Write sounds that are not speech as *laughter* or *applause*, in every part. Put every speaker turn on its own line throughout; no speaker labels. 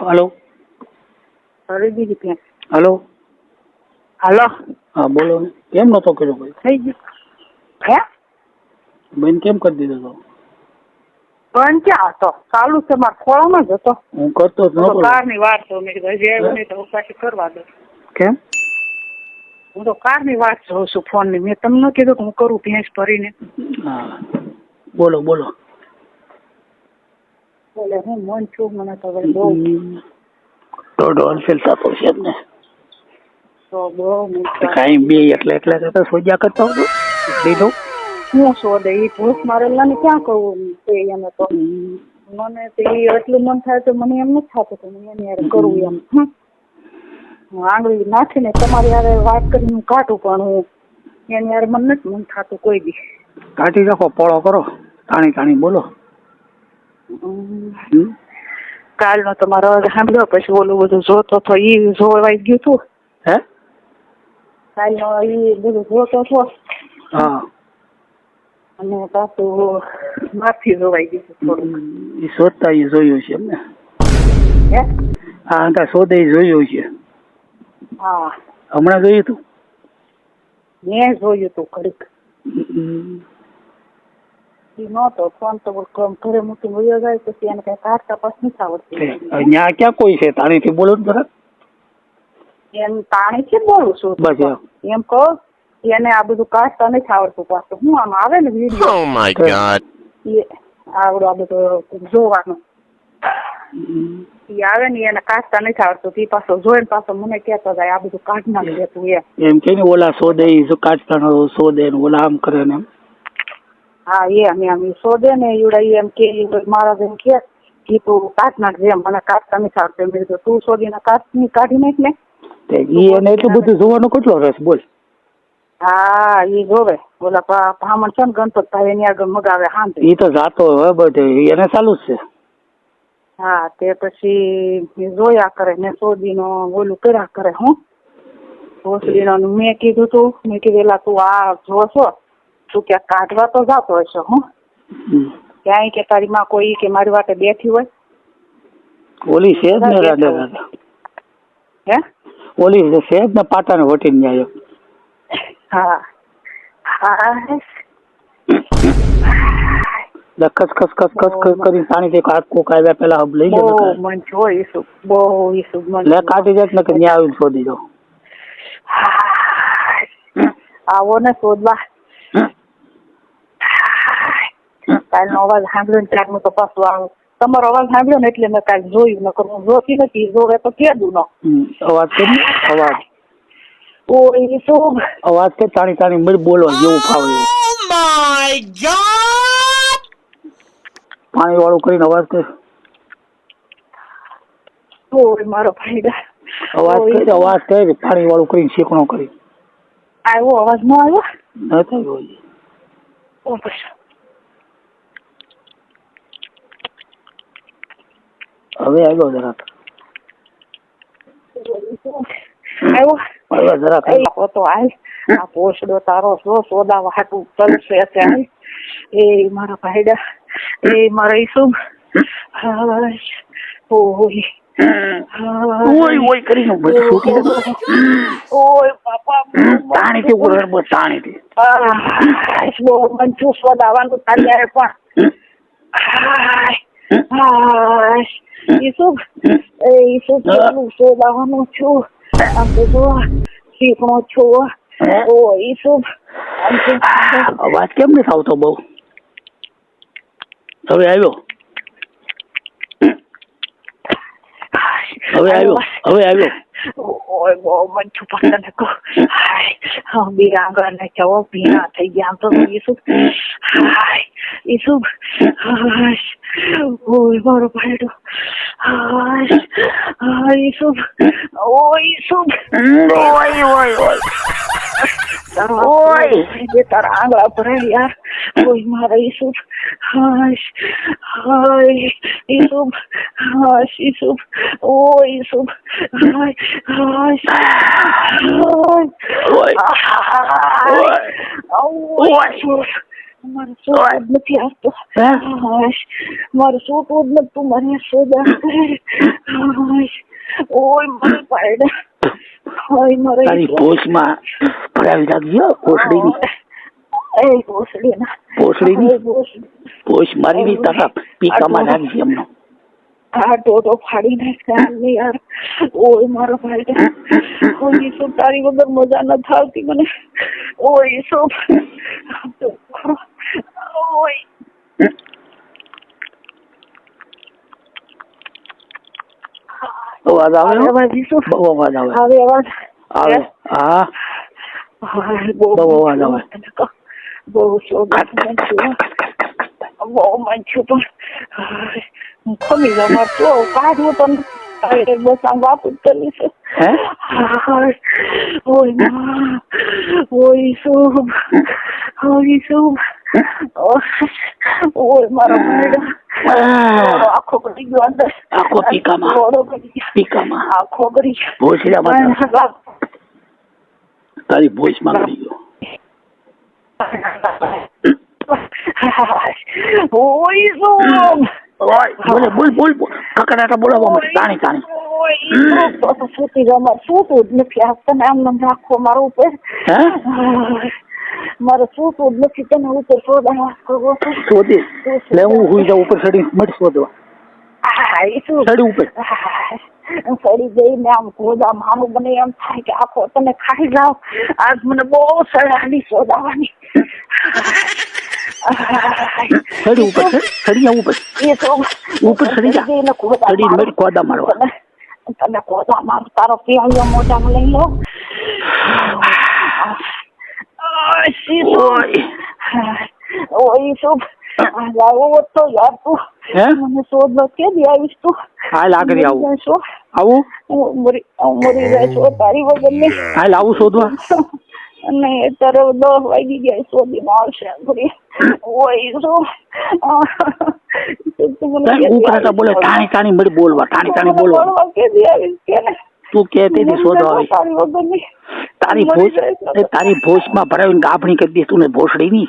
Hello. Hello.
હાલો.
હા બોલો. ને કેમ નતો કર્યો ભાઈ?
થઈ ગયું. હે?
બેન કેમ કરી દીધો તો?
પણ ક્યાં હતો? ચાલુ છે મારા ખોળામાં જ હતો.
હું કરતો જ નતો
કારની વાત તો મેં કીધું હજી આવ્યો નહીં તો હું પાછી કરવા દઉં.
કેમ?
હું તો કારની વાત જોઉં છું ફોનની મેં તમને કીધું કે હું કરું ભેંસ ભરીને.
હા. બોલો બોલો.
એટલે હું મન છું મને તો વળી બહુ
દોઢ હોલસેલ થતો છે જ ને
તો બહુ.
કાંઈ બે એટલે એટલે તો સોજા કરતા હતો દીધું
હું શોધે? એ ભૂસ મારેલા ને ક્યાં કહું? તે એને તો મને તો એ એટલું મન થાય તો મને એમ નથી થતું કે હું એની હારે કરું એમ. આંગળી નાખીને તમારી હારે વાત કરીને હું કાઢું પણ હું. એની હારે મને નથી મન થતું કોઈ બી.
કાઢી રાખો પોળો કરો. તાણી તાણી બોલો?
કાલનો તમારો અવાજ સાંભળ્યો પછી ઓલું બધું જોતો તો ઈ જોવાઈ ગયું તું?
હે?
કાલનો ઈ બધું જોતો તો?
હા.
અને પાછું માફી જોવાઈ ગયું થોડું
એ શોધતા એ જોયું છે એમને.
હે?
હા કાંઈ શોધે જોયું છે.
હા.
હમણાં જોયું તું?
મેં જોયું તું ઘડીક.
હમ.
નહોતો ફોન તો ઘરે મૂકી વયો જાય પછી એને કઈ કાર તપાસ નથી આવડતી.
અહીંયા ક્યાં કોઈ છે? તાણીથી બોલો ને જરાક.
એમ તાણીથી બોલું છું.
બસ એમ.
એમ કહો એને આ બધું કાઢતા નથી આવડતું પાછું. હું આમ આવે ને વીડિયો?
Oh
આવડું આ બધું જોવાનું. આવે ને એને કાઢતા નથી આવડતું. પાછો જોઈને પાછો મને કહેતો જાય આ બધું કાઢ નાખી દેતું એમ.
એમ કે ને ઓલા સોદે કાચતા જો કાચતાનો ઓલા આમ કરે ને એમ.
હા એ એમ આમ શોધે ને ઈવડે એમ કે ઈ મારા જેમ કે ઈ તું કાઢ નાખજે એમ મને કાઢતા નથી આવડતું એમ મેં કીધું તું શોધીને કાઢ કાઢી નાખ ને.
તે ઈ એને એટલું બધું જોવાનો કેટલો રસ? બોલ.
હા ઈ જોવે. ઓલા પા- બ્રાહ્મણ છે ને ગણપતભાઈ એની આગળ મગાવે હાંભે
ઈ તો જાતો હવે બધે એને ચાલુ જ છે.
હા તે પછી જોયા કરે. ને સોદીનો ઓલું કર્યા કરે હું. ભોસડીનો મેં કીધું તું મેં કીધું એલા તું આ જોશો? તું ક્યાંક કાઢવા તો જાતો હશે હું. ક્યાંય કે તારી માં કોઈ કે મારી વાટે બેઠી હોય.
ઓલી છે ને રાધે રાધે.
હે?
ઓલી છે ને પાટાને વટીને ન્યાય.
હા. હા
ખસ ખસ ખસ ખસ ખસ કરી પાણી થી હાથ કોક આવ્યા પેલા હબ લઈ
બહુ મન છો ઈસુ બહુ ઈસુ મન
લે કાઢી જાય ને કે ન્યા આવીને શોધી દો.
આવો ને શોધવા. કાલનો અવાજ સાંભળ્યો ને ત્યારનું તો આવું. તમારો અવાજ સાંભળ્યો ને એટલે મેં કાલ જોયું નકર હું જોતી નથી જોવે તો કેદું ન.
અવાજ કરી અવાજ.
ઓ એ શું
અવાજ કે તાણી તાણી મળી બોલો જેવું ફાવે
માય ગોડ
પાણી વાળું કરીને અવાજ કે.
ઓય મારો ફાયદા
અવાજ કરી અવાજ કરી પાણી વાળું કરીને શેકણો કરી.
આવ્યો અવાજ ન આવ્યો?
ન થયો
ઓ પછી
હવે આવ્યો જરાક
આવ્યો?
જરાક
તો હાલ આ પોસડો તારો જો સોદા એ મારા ભાઈડા એ મારા ઈસુ ઓય
ઓય ઓય કરીને.
ઓય બાપા
તાણીથી ઊભો બસ તાણીથી
બહુ તારે પણ. હાય હાય ઈસુ ઈસુ કેટલું સોદાવાનું છું આમ જો શીખણો છું? ઓ ઈસુ
અવાજ કેમ નથી આવતો બહુ? હવે આવ્યો? હવે આવ્યો? હવે આવ્યો?
ઓય બહુ મંચું પણ તને કહું હાય હા બે આંગળા નાખ્યા હો ભીના થઈ ગયા. તો ઈસુ હાય ઈસુ હાય ઓય મારો ભાઈડો હાય હાય ઈસુ ઓય ઈસુ ઓય ઓય ઓય ઓય બે તારા આંગળા ભરાય યાર ઓય મારા ઈસુ હાય હાય ઈસુ હાય ઈસુ ઓય ઈસુ હાય હાય હાય
ઓય ઓય
ઓય મારું જ નથી આવતું. મારું શું જ નથી. મને સોદા ઓય મારી પાયડા ઓય મારે
તારી ભોજમાં ભરાવી રાખજો ભોસડીની
એ કોસડી ના
ભોસડીની
એ ભોસડી
ભોજ મારીની તારા પીકામાં રાખજે એમનો.
આ ટોટો ફાડી નાખ્યા ને યાર. ઓય મારો ભાઈ. ઓય શું તારી વગર મજા ન થાવતી મને. ઓય શું ઓય
અવાજ આવે હો?
અવાજ શું
બહુ અવાજ આવે
આવે અવાજ
આવે હા
હા, બહુ
બહુ અવાજ આવે.
બહુ શોખ બહુ મંચું પણ હું ખમી જાઉં મારે તો કાઢવું તો નથી. હવે બસ આમ બાપુ જ કરી છે
હે
હાય, *laughs* ઓયમાં, મારો મેડમ. આખો કરી ગયો અંદર.
આખો પીકામાં.
મોઢો કરી ગયો.
પીકામાં.
આખો કરી ગયો.
ભોસડીમાં તારી ભોજમાં કરી ગયો
ઓય શુભ.
ઓય, બોલ બોલ બોલ કકડાટા બોલાવવા માટે તાણી તાણી.
જાઉં. મારે સૂતું જ નથી. આ તને આમ નામ રાખો મારા ઉપર.
હે?
મારે શું શોધ નથી તને ઉપર શોધે
શોધી. લે હું હુઈ જાઉં ઉપર સડી મળી શોધવા? ચડી ઉપર.
સડી જઈને આમ ગોદા મારું મને એમ થાય કે આખો તને ખાઈ જાવ આજ મને બહુ સડાની સોદાવાની
ચડી ઉપર ચડ ચડી જા ઉપર.
એ તો
ઉપર ચડી જા.
મારું.
મળી ગોદા મારવા.
તને તને ગોદા મારું તારો પ્યાયો મોઢામાં લઈ લો.
બોલવા ટાણી ટાણી
મને
બોલવા
મળવા કે દી આવીશ કે ને
તું કે તેથી શોધવા આવી
તારી ભોસ
તારી ભોજમાં ભરાવીને ગાભણી કરી દે તું ને ભોસડી ની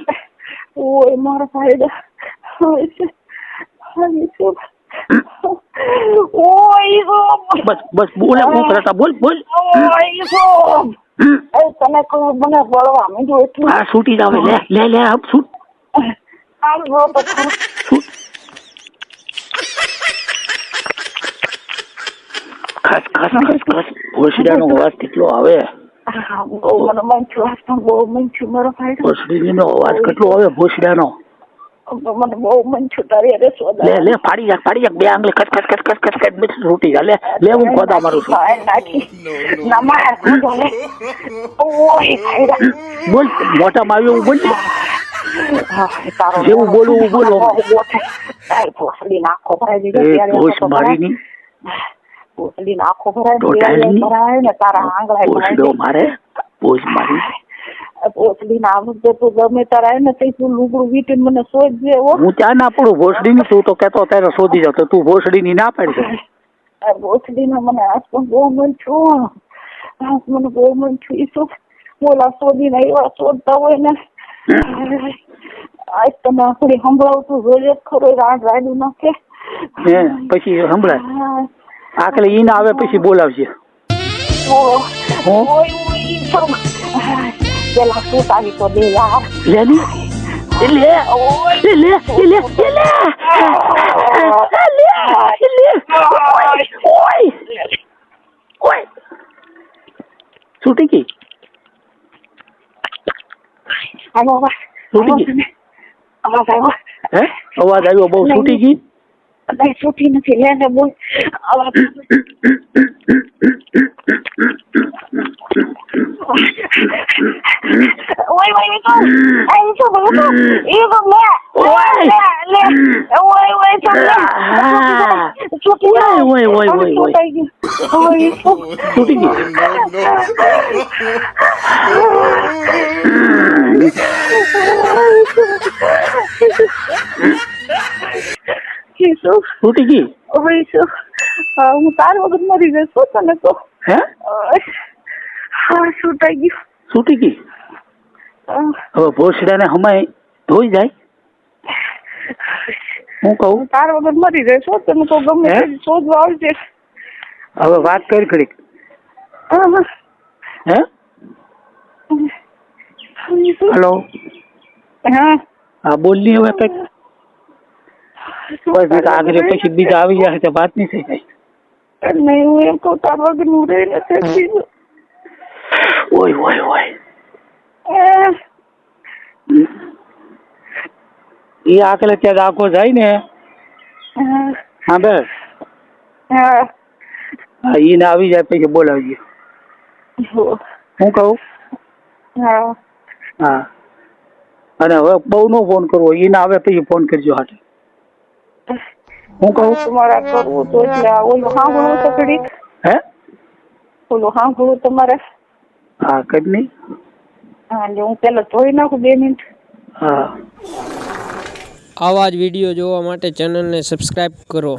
ઓય મારા ફાયદા હોય છે.
બસ બસ બોલે બોલ બોલ.
તને કહું મને એટલું.
છૂટી જાવે લે લે લે છૂટ. છૂટ. ખસ ખસ ખસ ખસ. ભોસડીનો અવાજ કેટલો આવે.
મને
ભોસડીનો અવાજ કેટલો
મને બહુ સોદા
લે પાડી જા પાડી જા બે આંગળી કટ કટ ખસ કટ કટ ખસ બેઠી છૂટી જા લે મારું છું
નાખી ના માર ઓય ફાયદા
બોલ આવ્યું બોલ બોલો.
થાય. તારી ભોસડી નાખો
મારીની
ભરાય
ડાયરી.
ભરાય ને તારા આંગળા
ભોસડો મારે? ભોસ મારી?
ભોસડી ના આવું તો ગમે તારા ને તઈ તું લુગડું વીટીને મને શોધજે હું.
ત્યાં ના પડું? ભોસડી ની તું તો કેતો ત્યારે શોધી જાવ તું ભોસડી ની ના પાડી
ભોસડી ને મને આજ પણ બહુ મન છું આજ મને બહુ મન છું ઈ શું? બોલા શોધીને એવા શોધતા હોય ને. આજ તમે આપણી સંભળાવતું જોઈએ ખરો રાડ રાડું નાખે
પછી સંભળાય?
હા.
આકલે ઈ આવે પછી
શું પેલા શું તારી તો દે યાર
લે. ની એ લે. એ લે એ લે એ લે. એ લે એ લે. ઓય. ઓય. ઓય છૂટી ગઈ?
અવાજ આવ્યો
બહુ છૂટી ગઈ?
નહીં છૂટી નથી લે ને બોલ અવાજ ઓય ઓય એ તો એ તો બહુ એ તો લે
ઓય.
લે લે ઓય ઓય તો લે
Ah.
છૂટી
ઓય, ઓય, ઓય, ઓય, ઓય.
છૂટાઈ ગયું ઓય તો
છૂટી ગઈ
શું
છૂટી ગઈ
ઓય ગઈ? હા, હું તાર વગર મરી શું તને તો
હે?
હા છૂટાઈ ગયું.
છૂટી ગઈ? હવે ભોસડાને હમાય ધોઈ જાય? હું કહું?
તાર વગર મરી રહેશો તમે તો ગમે શોધવા આવજે.
હવે વાત કરી ખરી. હે હેલો?
હા.
હા બોલ હવે કંઈક. બસ બીજા આગળ પછી બીજા આવી જાય તો વાત નહીં થઈ જાય
નહીં હું એમ કહું તાર વગર હું રહી નથી શકતી.
ઓય ઓય ઓય
આહ.
એ આકલે ત્યાં આખો જાય ને
આહ.
હા બે
હા
હા ઈને આવી જાય પછી બોલાવજે
હો.
હું કહું
હા
હા અને હવે બહુ નો ફોન કરવો ઈને આવે પછી ફોન કરજો હાટે હું કહું
તમારા કરવું તો એટલે આ ઓલું સાંભળવું તો ઘડીક
હે?
ઓલું સાંભળવું તમારે?
હા કઈ નહીં.
હા એટલે હું પેલા જોઈ નાખું બે મિનિટ.
હા.
આવા જ વીડિયો જોવા માટે ચેનલને સબસ્ક્રાઈબ કરો.